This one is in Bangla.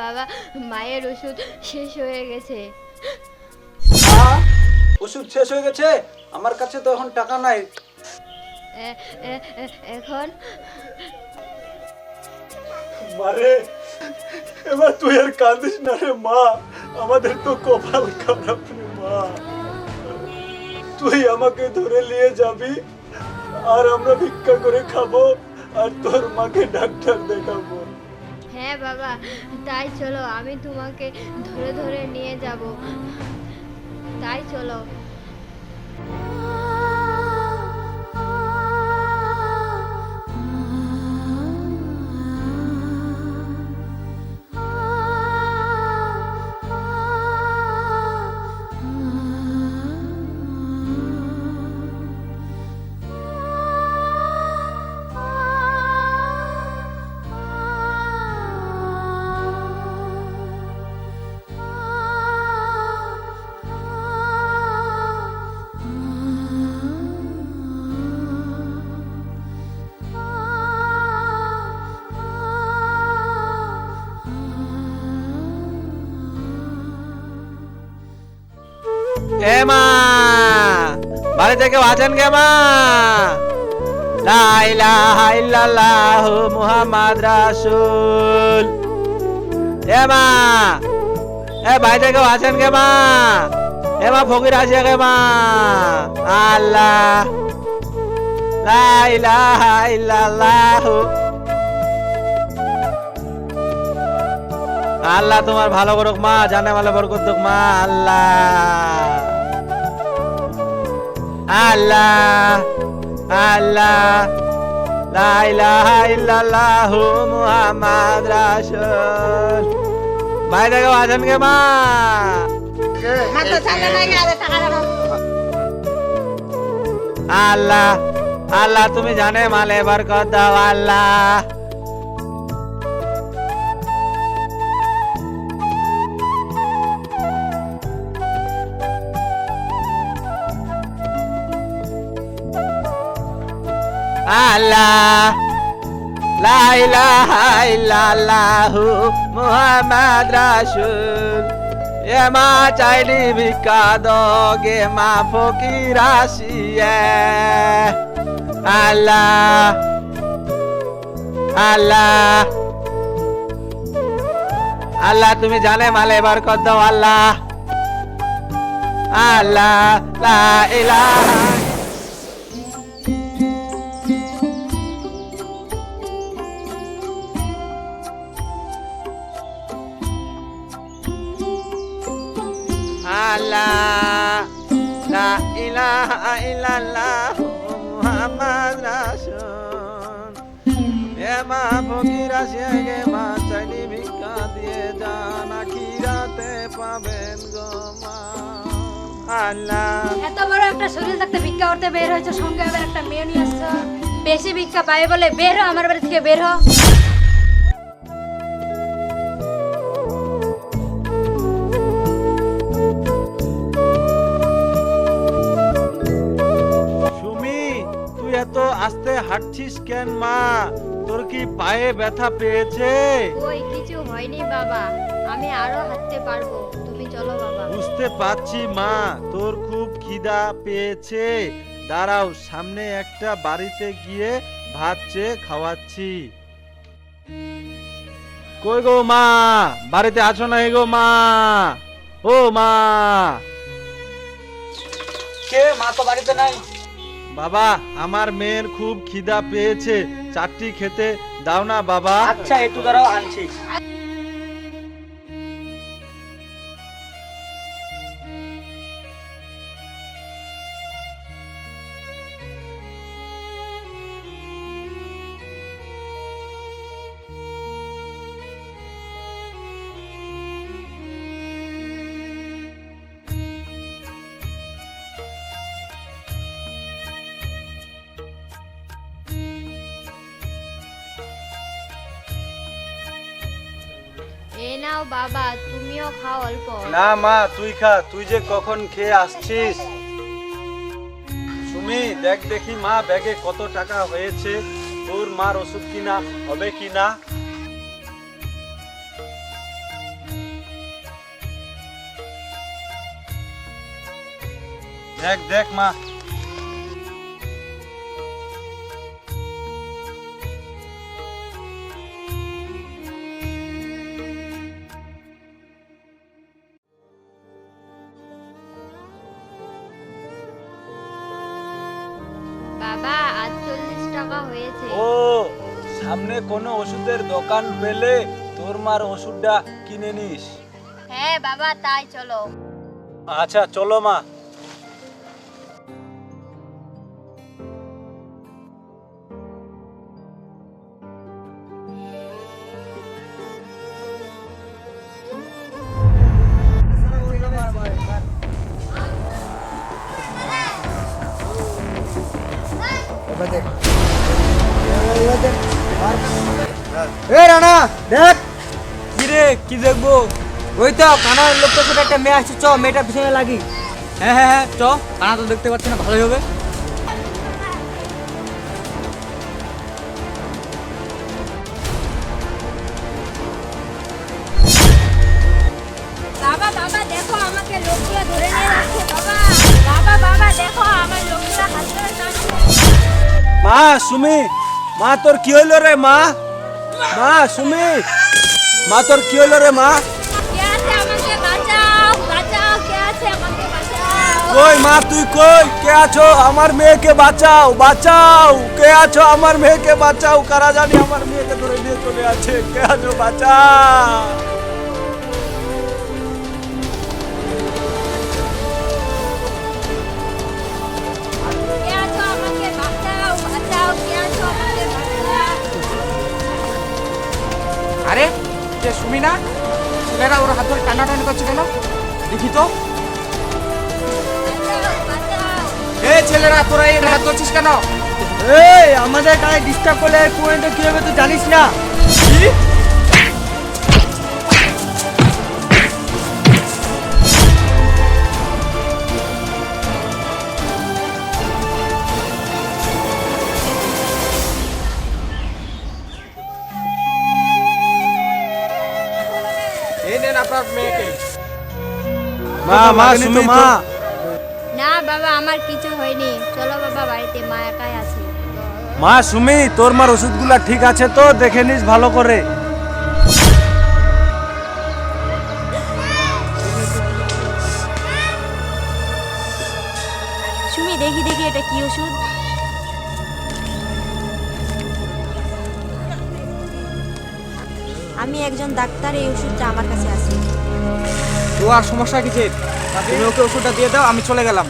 বাবা মায়ের ওষুধ শেষ হয়ে গেছে। ওষুধ শেষ হয়ে গেছে? আমার কাছে তো এখন টাকা নাই। এখন? মারে এবার তুই আর কাঁদিস না রে মা। আমাদের তো কপাল খারাপ রে মা। তুই আমাকে ধরে নিয়ে যাবি আর আমরা ভিক্ষা করে খাব আর তোর মাকে ডাক্তার দেখাবো। হ্যাঁ বাবা তাই চলো আমি তোমাকে ধরে ধরে নিয়ে যাব। তাই চলো। এ মা, বাড়িতে কেউ আছেন কে মা? লা ইলাহা ইল্লাল্লাহ মুহাম্মাদ রাসূল। এ মা, এ বাড়িতে কেউ আছেন কে মা? এ মা ফকির আছে কে মা? আল্লাহ। লা ইলাহা ইল্লাল্লাহ আল্লাহ তোমার ভালো করুক মা জানে ভালো বরকত দুক মা আল্লাহ। আল্লাহ আল্লাহ। লা ইলাহা ইল্লাল্লাহু মুহাম্মাদ রাসূল। ভাই দেখো আছেন কে মা? আল্লাহ আল্লাহ তুমি জানে মালে বরকত দাও আল্লাহ। আল্লাহ। লা ইলাহা ইল্লাল্লাহু মুহাম্মাদ এ মা চাইলি ভিক্ষা দগে মা ফকির আসিয়ে। আল্লাহ আল্লাহ। আল্লাহ, তুমি জানে মালে বরকত দাও, আল্লাহ। আল্লাহ, লা ইলাহা আল্লাহ লা ইলাহা ইল্লাল্লাহ মুহাম্মাদ রাসূল এ মা ফকির আসিয়া গে মা চাইনি ভিক্ষা দিয়ে যান আখিরাতে পাবেন গো মা। আল্লাহ। এত বড় একটা শরীর থাকতে ভিক্ষা করতে বের হয়েছে, সঙ্গে আবার একটা মেয়ে নিয়ে আসছো। বেশি ভিক্ষা পাই বলে বের হ আমার বাড়ি থেকে বের হ আস্তে হাঁটছিস কেন মা? তোর কি পায়ে ব্যথা পেয়েছে? ওই কিছু হয়নি বাবা। আমি আরও হাঁটতে পারব। তুমি চলো বাবা। বুঝতে পারছি মা। তোর খুব খিদা পেয়েছে। দাঁড়াও সামনে একটা বাড়িতে গিয়ে ভাত চেয়ে খাওয়াচ্ছি। কই গো মা? বাড়িতে আছো না গো মা? ও মা! কে মা তো বাড়িতে নাই? বাবা, আমার মেয়ের খুব খিদা পেয়েছে। চারটি খেতে দাও না, বাবা। আচ্ছা একটু দাঁড়াও, আনছি। এ বাবা, তুমিও খাও অল্প। না মা, তুই খা, তুই যে কখন খেয়ে আসছিস? সুমি, দেখ দেখি মা, ব্যাগে কত টাকা হয়েছে। তোর মার ওষুধ কিনা, হবে কিনা? দেখ দেখ মা বাবা আটচল্লিশ টাকা হয়েছে। ও সামনে কোনো ওষুধের দোকান পেলে তোর মার ওষুধটা কিনে নিস। হ্যাঁ বাবা তাই চলো। আচ্ছা চলো মা। এ রানা দেখ। কি রে কি দেখব? ওই তো কানার একটা মেয়ে আসছে চ মেয়েটা পিছনে লাগি। হ্যাঁ হ্যাঁ হ্যাঁ চ কানা তো দেখতে পাচ্ছি না ভালোই হবে। বাবা বাবা দেখো আমাকে লোকগুলো ধরে নিয়ে যাচ্ছে বাবা। বাবা বাবা দেখো আমার মা সুমি মা তোর কি হইল রে মা? মা সুমি মা তোর কি হইল রে মা? কই মা তুই কই? কে আছো? আমার মেয়েকে বাঁচাও বাঁচাও। কে আছো? আমার মেয়েকে বাঁচাও। কারা জানি আমার মেয়েকে ধরে নিয়ে চলে আছে। কে আছো? বাঁচাও। কে সুমিনা ছেলেরা ওর হাতের ধরে টানাটানি করছে কেন? দেখি তো। এ ছেলেরা তোরা এই হাত ধরছিস কেন? এই আমাদের গায়ে ডিস্টার্ব করলে কুয়েন্ট কি হবে তুই জানিস না। মা মা সুমি মা। না বাবা আমার কিছু হয়নি। চলো বাবা বাড়িতে মা একাই আছে। মা সুমি তোর মার ওষুধগুলা ঠিক আছে তো? দেখে নিস ভালো করে। সুমি দেখি দেখি এটা কি ওষুধ? আমি একজন ডাক্তার এই ওষুধটা আমার কাছে আছে। তো আর সমস্যা কিছু? তুমি ওকে ওষুধটা দিয়ে দাও আমি চলে গেলাম।